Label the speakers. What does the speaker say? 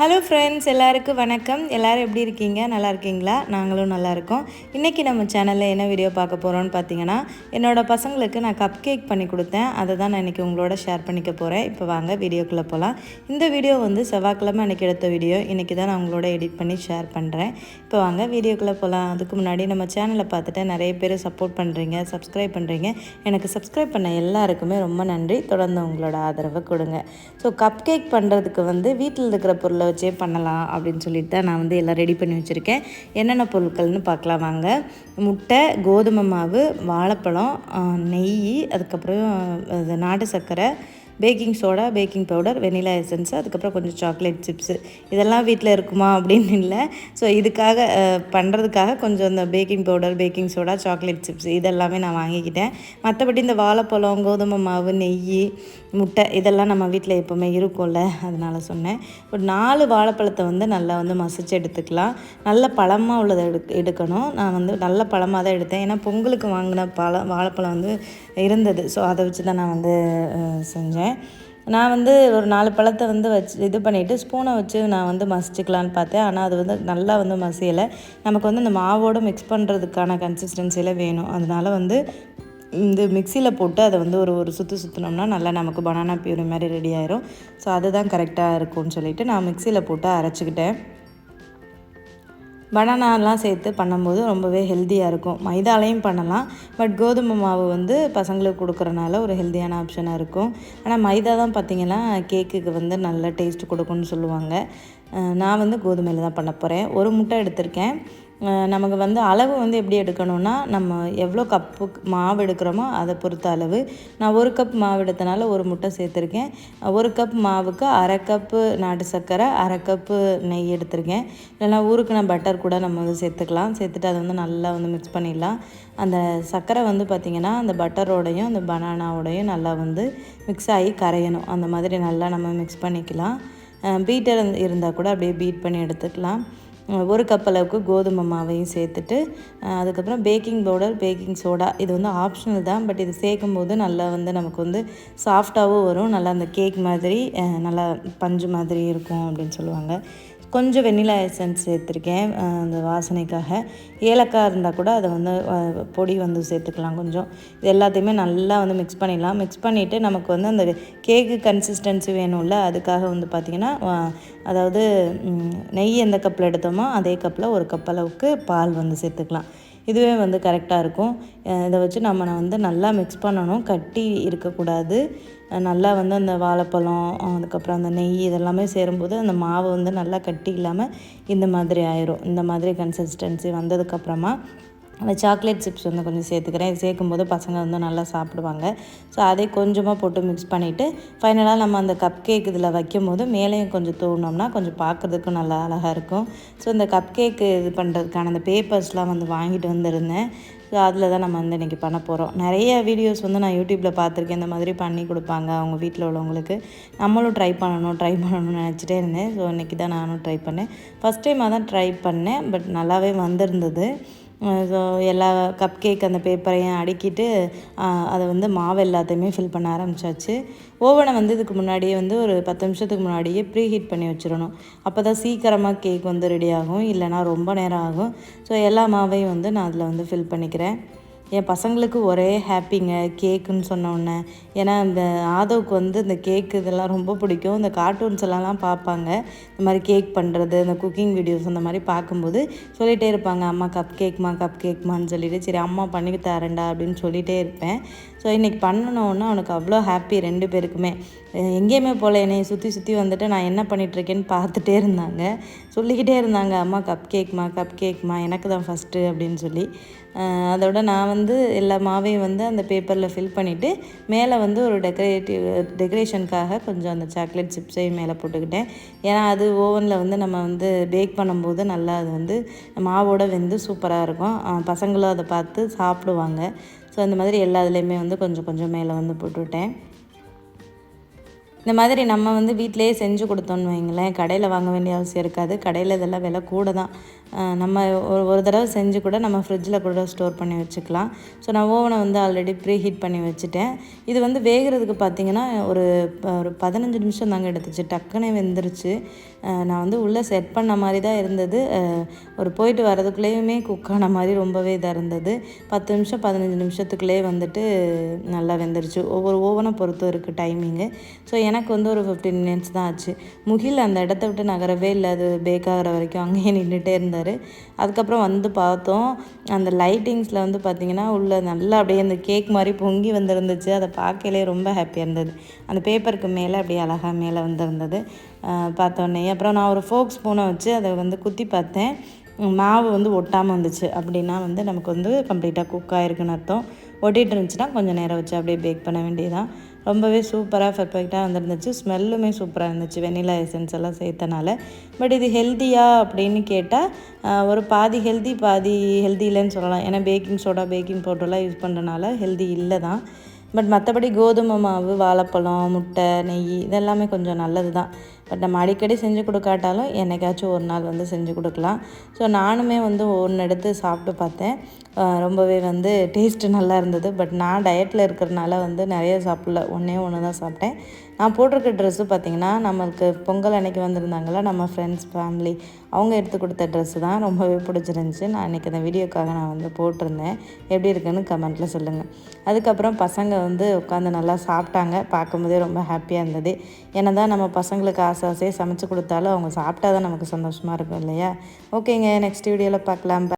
Speaker 1: hello friends எல்லாருக்கும் வணக்கம் எல்லோரும் எப்படி இருக்கீங்க நல்லா இருக்கீங்களா நாங்களும் நல்லா இருக்கோம் இன்றைக்கி நம்ம சேனலில் என்ன வீடியோ பார்க்க போகிறோம்னு பார்த்தீங்கன்னா என்னோடய பசங்களுக்கு நான் கப் கேக் பண்ணி கொடுத்தேன் அதை தான் நான் இன்றைக்கி உங்களோட ஷேர் பண்ணிக்க போகிறேன் இப்போ வாங்க வீடியோக்குள்ளே போகலாம் இந்த வீடியோ வந்து செவ்வாய்க்கிழமை அன்றைக்கி எடுத்த வீடியோ இன்றைக்கி தான் நான் உங்களோட எடிட் பண்ணி ஷேர் பண்ணுறேன் இப்போ வாங்க வீடியோக்குள்ளே போகலாம் அதுக்கு முன்னாடி நம்ம சேனலை பார்த்துட்டு நிறைய பேர் சப்போர்ட் பண்ணுறீங்க சப்ஸ்கிரைப் பண்ணுறீங்க எனக்கு சப்ஸ்கிரைப் பண்ண எல்லாருக்குமே ரொம்ப நன்றி தொடர்ந்து உங்களோட ஆதரவை கொடுங்க ஸோ கப் கேக் பண்ணுறதுக்கு வந்து வீட்டில் இருக்கிற பொருளை வச்சே பண்ணலாம் அப்படின்னு சொல்லிட்டு தான் நான் வந்து எல்லாம் ரெடி பண்ணி வச்சுருக்கேன் என்னென்ன பொருட்கள்னு பார்க்கலாம் வாங்க முட்டை கோதுமை மாவு வாழைப்பழம் நெய் அதுக்கப்புறம் நாட்டு சர்க்கரை baking soda baking powder vanilla essence அதுக்கப்புறம் கொஞ்சம் சாக்லேட் சிப்ஸு இதெல்லாம் வீட்டில் இருக்குமா அப்படின்னு இல்லை ஸோ இதுக்காக பண்ணுறதுக்காக கொஞ்சம் இந்த baking powder baking soda chocolate chips இதெல்லாமே நான் வாங்கிக்கிட்டேன் மற்றபடி இந்த வாழைப்பழம் கோதுமை மாவு நெய் முட்டை இதெல்லாம் நம்ம வீட்டில் எப்போவுமே இருக்கும்ல அதனால் சொன்னேன் ஒரு நாலு வாழைப்பழத்தை வந்து நல்லா வந்து மசிச்சு எடுத்துக்கலாம் நல்ல பழமாக உள்ளதை எடு எடுக்கணும் நான் வந்து நல்ல பழமாக தான் எடுத்தேன் ஏன்னா பொங்கலுக்கு வாங்கின பழம் வாழைப்பழம் வந்து இருந்தது ஸோ அதை வச்சு தான் நான் வந்து செஞ்சேன் போட்டேன் நான் வந்து ஒரு நாலு பழத்தை வந்து வச்சு இது பண்ணிவிட்டு ஸ்பூனை வச்சு நான் வந்து மசிச்சுக்கலான்னு பார்த்தேன் ஆனால் அது வந்து நல்லா வந்து மசியலை நமக்கு வந்து இந்த மாவோடு மிக்ஸ் பண்ணுறதுக்கான கன்சிஸ்டன்சியில் வேணும் அதனால் வந்து இந்த மிக்சியில் போட்டு அதை வந்து ஒரு ஒரு சுற்று சுற்றினோம்னா நல்லா நமக்கு பனானா பியூரி மாதிரி ரெடி ஆயிரும் ஸோ அதுதான் கரெக்டாக இருக்கும்னு சொல்லிவிட்டு நான் மிக்சியில் போட்டு அரைச்சிக்கிட்டேன் பனானாலாம் சேர்த்து பண்ணும்போது ரொம்பவே ஹெல்த்தியாக இருக்கும் மைதாலையும் பண்ணலாம் பட் கோதுமை மாவு வந்து பசங்களுக்கு கொடுக்குறனால ஒரு ஹெல்த்தியான ஆப்ஷனாக இருக்கும் ஆனால் மைதா தான் பார்த்திங்கன்னா கேக்குக்கு வந்து நல்ல டேஸ்ட் கொடுக்கும்னு சொல்லுவாங்க நான் வந்து கோதுமையில் தான் பண்ண போகிறேன் ஒரு முட்டை எடுத்திருக்கேன் நமக்கு வந்து அளவு வந்து எப்படி எடுக்கணும்னா நம்ம எவ்வளோ கப்பு மாவு எடுக்கிறோமோ அதை பொறுத்த அளவு நான் ஒரு கப் மாவு எடுத்தனால ஒரு முட்டை சேர்த்துருக்கேன் ஒரு கப் மாவுக்கு அரை கப்பு நாட்டு சர்க்கரை அரை கப்பு நெய் எடுத்திருக்கேன் ஊருக்கு ஊருக்குன பட்டர் கூட நம்ம வந்து சேர்த்துக்கலாம் சேர்த்துட்டு அதை வந்து நல்லா வந்து மிக்ஸ் பண்ணிடலாம் அந்த சர்க்கரை வந்து பார்த்திங்கன்னா அந்த பட்டரோடையும் அந்த பனானாவோடையும் நல்லா வந்து மிக்ஸ் ஆகி கரையணும் அந்த மாதிரி நல்லா நம்ம மிக்ஸ் பண்ணிக்கலாம் பீட்டர் இருந்தால் கூட அப்படியே பீட் பண்ணி எடுத்துக்கலாம் ஒரு கப் அளவுக்கு கோதுமை மாவையும் சேர்த்துட்டு அதுக்கப்புறம் பேக்கிங் பவுடர் பேக்கிங் சோடா இது வந்து ஆப்ஷனல் தான் பட் இது சேர்க்கும் போது நல்லா வந்து நமக்கு வந்து சாஃப்டாகவும் வரும் நல்லா அந்த கேக் மாதிரி நல்லா பஞ்சு மாதிரி இருக்கும் அப்படின்னு சொல்லுவாங்க கொஞ்சம் வெண்ணிலா எசன்ஸ் சேர்த்துருக்கேன் அந்த வாசனைக்காக ஏலக்காய் இருந்தால் கூட அதை வந்து பொடி வந்து சேர்த்துக்கலாம் கொஞ்சம் இது எல்லாத்தையுமே நல்லா வந்து மிக்ஸ் பண்ணிடலாம் மிக்ஸ் பண்ணிவிட்டு நமக்கு வந்து அந்த கேக்கு கன்சிஸ்டன்சி வேணும்ல அதுக்காக வந்து பார்த்திங்கன்னா அதாவது நெய் எந்த கப்பில் எடுத்தோமோ அதே கப்பில் ஒரு கப் அளவுக்கு பால் வந்து சேர்த்துக்கலாம் இதுவே வந்து கரெக்டாக இருக்கும் இதை வச்சு நம்ம வந்து நல்லா மிக்ஸ் பண்ணணும் கட்டி இருக்கக்கூடாது நல்லா வந்து அந்த வாழைப்பழம் அதுக்கப்புறம் அந்த நெய் இதெல்லாமே சேரும்போது அந்த மாவு வந்து நல்லா கட்டி இல்லாமல் இந்த மாதிரி ஆயிரும் இந்த மாதிரி கன்சிஸ்டன்சி வந்ததுக்கப்புறமா அந்த சாக்லேட் சிப்ஸ் வந்து கொஞ்சம் சேர்த்துக்கிறேன் சேர்க்கும் போது பசங்க வந்து நல்லா சாப்பிடுவாங்க ஸோ அதை கொஞ்சமாக போட்டு மிக்ஸ் பண்ணிவிட்டு ஃபைனலாக நம்ம அந்த கப் கேக் இதில் வைக்கும் போது மேலேயும் கொஞ்சம் தூவினோம்னா கொஞ்சம் பார்க்குறதுக்கும் நல்லா அழகாக இருக்கும் ஸோ இந்த கப் கேக்கு இது பண்ணுறதுக்கான அந்த பேப்பர்ஸ்லாம் வந்து வாங்கிட்டு வந்திருந்தேன் ஸோ அதில் தான் நம்ம வந்து இன்றைக்கி பண்ண போகிறோம் நிறைய வீடியோஸ் வந்து நான் யூடியூப்பில் பார்த்துருக்கேன் இந்த மாதிரி பண்ணி கொடுப்பாங்க அவங்க வீட்டில் உள்ளவங்களுக்கு நம்மளும் ட்ரை பண்ணணும் ட்ரை பண்ணணும்னு நினச்சிட்டே இருந்தேன் ஸோ இன்றைக்கி தான் நானும் ட்ரை பண்ணேன் ஃபஸ்ட் டைமாக தான் ட்ரை பண்ணேன் பட் நல்லாவே வந்திருந்தது ஸோ எல்லா கப் கேக் அந்த பேப்பரையும் அடுக்கிட்டு அதை வந்து மாவு எல்லாத்தையுமே ஃபில் பண்ண ஆரம்பித்தாச்சு ஓவனை வந்து இதுக்கு முன்னாடியே வந்து ஒரு பத்து நிமிஷத்துக்கு முன்னாடியே ப்ரீ ஹீட் பண்ணி வச்சிடணும் அப்போ தான் சீக்கிரமாக கேக் வந்து ரெடி ஆகும் இல்லைனா ரொம்ப நேரம் ஆகும் ஸோ எல்லா மாவையும் வந்து நான் அதில் வந்து ஃபில் பண்ணிக்கிறேன் என் பசங்களுக்கு ஒரே ஹாப்பிங்க கேக்குன்னு சொன்னோடனே ஏன்னா இந்த ஆதவுக்கு வந்து இந்த கேக் இதெல்லாம் ரொம்ப பிடிக்கும் இந்த கார்ட்டூன்ஸ் எல்லாம் பார்ப்பாங்க இந்த மாதிரி கேக் பண்ணுறது இந்த குக்கிங் வீடியோஸ் அந்த மாதிரி பார்க்கும்போது சொல்லிகிட்டே இருப்பாங்க அம்மா கப் கேக்மா கப் கேக்மான்னு சொல்லிட்டு சரி அம்மா பண்ணி தரேன்டா அப்படின்னு சொல்லிகிட்டே இருப்பேன் ஸோ இன்றைக்கி பண்ணணுன்னா அவனுக்கு அவ்வளோ ஹாப்பி ரெண்டு பேருக்குமே எங்கேயுமே போகல என்னை சுற்றி சுற்றி வந்துட்டு நான் என்ன பண்ணிகிட்ருக்கேன்னு பார்த்துட்டே இருந்தாங்க சொல்லிக்கிட்டே இருந்தாங்க அம்மா கப் கேக்மா கப் கேக்மா எனக்கு தான் ஃபஸ்ட்டு அப்படின்னு சொல்லி அதோட நான் வந்து எல்லா மாவையும் வந்து அந்த பேப்பரில் ஃபில் பண்ணிவிட்டு மேலே வந்து ஒரு டெக்கரேட்டிவ் டெக்கரேஷனுக்காக கொஞ்சம் அந்த சாக்லேட் சிப்ஸையும் மேலே போட்டுக்கிட்டேன் ஏன்னா அது ஓவனில் வந்து நம்ம வந்து பேக் பண்ணும்போது நல்லா அது வந்து மாவோட வெந்து சூப்பராக இருக்கும் பசங்களும் அதை பார்த்து சாப்பிடுவாங்க ஸோ அந்த மாதிரி எல்லா இதுலேயுமே வந்து கொஞ்சம் கொஞ்சம் மேலே வந்து போட்டுவிட்டேன் இந்த மாதிரி நம்ம வந்து வீட்டிலேயே செஞ்சு கொடுத்தோன்னு வைங்களேன் கடையில் வாங்க வேண்டிய அவசியம் இருக்காது கடையில் இதெல்லாம் விலை கூட தான் நம்ம ஒரு ஒரு தடவை செஞ்சு கூட நம்ம ஃப்ரிட்ஜில் கூட ஸ்டோர் பண்ணி வச்சுக்கலாம் ஸோ நான் ஓவனை வந்து ஆல்ரெடி ப்ரீ ஹீட் பண்ணி வச்சுட்டேன் இது வந்து வேகிறதுக்கு பார்த்திங்கன்னா ஒரு ஒரு பதினஞ்சு நிமிஷம் தாங்க எடுத்துச்சு டக்குனே வெந்துருச்சு நான் வந்து உள்ளே செட் பண்ண மாதிரி தான் இருந்தது ஒரு போயிட்டு வரதுக்குள்ளேயுமே குக்கான மாதிரி ரொம்பவே இதாக இருந்தது பத்து நிமிஷம் பதினஞ்சு நிமிஷத்துக்குள்ளேயே வந்துட்டு நல்லா வெந்துருச்சு ஒவ்வொரு ஓவனை பொறுத்தும் இருக்குது டைமிங்கு ஸோ எனக்கு எனக்கு வந்து ஒரு ஃபிஃப்டீன் மினிட்ஸ் தான் ஆச்சு முகில் அந்த இடத்த விட்டு நகரவே இல்லை அது பேக் ஆகிற வரைக்கும் அங்கேயே நின்றுட்டே இருந்தார் அதுக்கப்புறம் வந்து பார்த்தோம் அந்த லைட்டிங்ஸில் வந்து பார்த்திங்கன்னா உள்ளே நல்லா அப்படியே அந்த கேக் மாதிரி பொங்கி வந்துருந்துச்சு அதை பார்க்கலே ரொம்ப ஹாப்பியாக இருந்தது அந்த பேப்பருக்கு மேலே அப்படியே அழகாக மேலே வந்திருந்தது பார்த்தோன்னே அப்புறம் நான் ஒரு ஃபோக் ஸ்பூனை வச்சு அதை வந்து குத்தி பார்த்தேன் மாவு வந்து ஒட்டாமல் வந்துச்சு அப்படின்னா வந்து நமக்கு வந்து கம்ப்ளீட்டாக குக் ஆகிருக்குன்னு அர்த்தம் ஒட்டிகிட்டு இருந்துச்சுன்னா கொஞ்சம் நேரம் வச்சு அப்படியே பேக் பண்ண வேண்டியதான் ரொம்பவே சூப்பராக பர்ஃபெக்டாக வந்துருந்துச்சு ஸ்மெல்லுமே சூப்பராக இருந்துச்சு வெனிலா எசன்ஸ் எல்லாம் சேர்த்தனால பட் இது ஹெல்த்தியா அப்படின்னு கேட்டால் ஒரு பாதி ஹெல்தி பாதி ஹெல்தி இல்லைன்னு சொல்லலாம் ஏன்னா பேக்கிங் சோடா பேக்கிங் பவுடர்லாம் யூஸ் பண்ணுறனால ஹெல்தி இல்லை தான் பட் மற்றபடி கோதுமை மாவு வாழைப்பழம் முட்டை நெய் இதெல்லாமே கொஞ்சம் நல்லது தான் பட் நம்ம அடிக்கடி செஞ்சு கொடுக்காட்டாலும் என்றைக்காச்சும் ஒரு நாள் வந்து செஞ்சு கொடுக்கலாம் ஸோ நானுமே வந்து ஒன்று எடுத்து சாப்பிட்டு பார்த்தேன் ரொம்பவே வந்து டேஸ்ட்டு நல்லா இருந்தது பட் நான் டயட்டில் இருக்கிறனால வந்து நிறைய சாப்பிடல ஒன்றே ஒன்று தான் சாப்பிட்டேன் நான் போட்டிருக்க ட்ரெஸ்ஸு பார்த்திங்கன்னா நம்மளுக்கு பொங்கல் அன்னைக்கு வந்திருந்தாங்களா நம்ம ஃப்ரெண்ட்ஸ் ஃபேமிலி அவங்க எடுத்து கொடுத்த ட்ரெஸ்ஸு தான் ரொம்பவே பிடிச்சிருந்துச்சி நான் இன்றைக்கி அந்த வீடியோக்காக நான் வந்து போட்டிருந்தேன் எப்படி இருக்குன்னு கமெண்ட்டில் சொல்லுங்கள் அதுக்கப்புறம் பசங்க வந்து உட்காந்து நல்லா சாப்பிட்டாங்க பார்க்கும்போதே ரொம்ப ஹாப்பியாக இருந்தது ஏன்னா தான் நம்ம பசங்களுக்கு ஆசை ஆசை ஆசையாக சமைச்சு கொடுத்தாலும் அவங்க சாப்பிட்டா தான் நமக்கு சந்தோஷமாக இருக்கும் இல்லையா ஓகேங்க நெக்ஸ்ட் வீடியோவில் பார்க்கலாம்